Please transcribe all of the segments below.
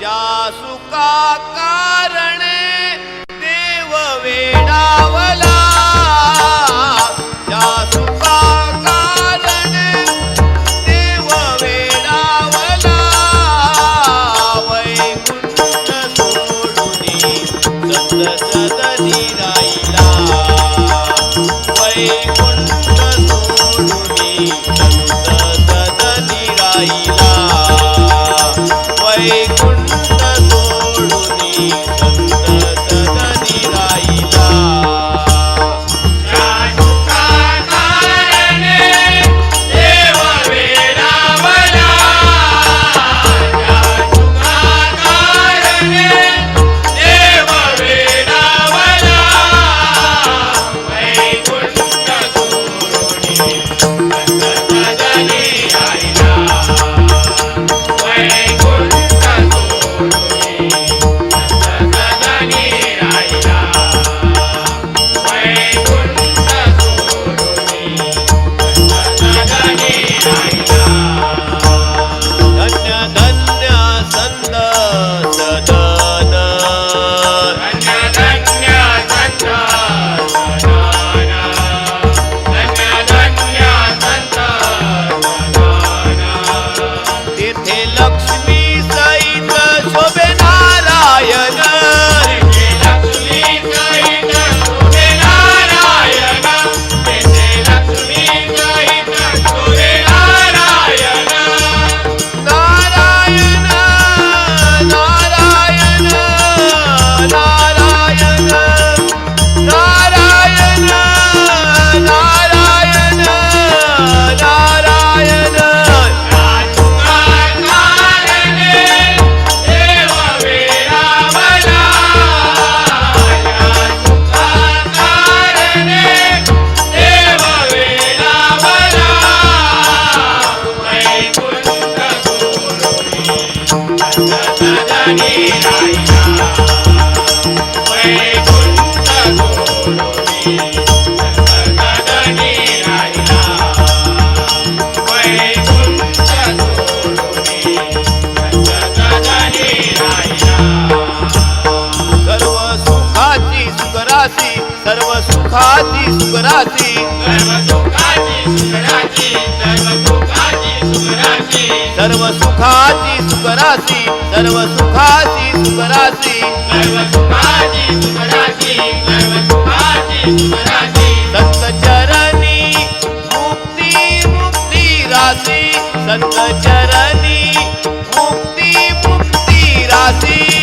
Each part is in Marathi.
जासुका कारण सुखराची सर्व सुखाची सुखराशी सर्व सुखाची सुखराशी संत चरणी मुक्ती मुक्ती राशी. संत चरणी मुक्ती मुक्ती राशी.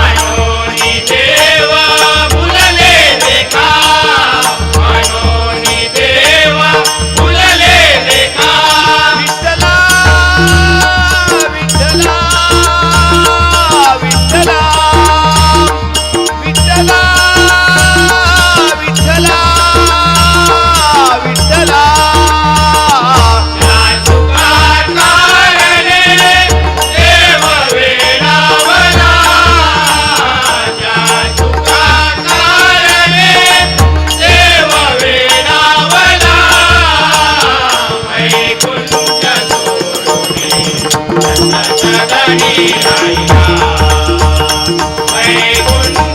हरि राया वैकुंठ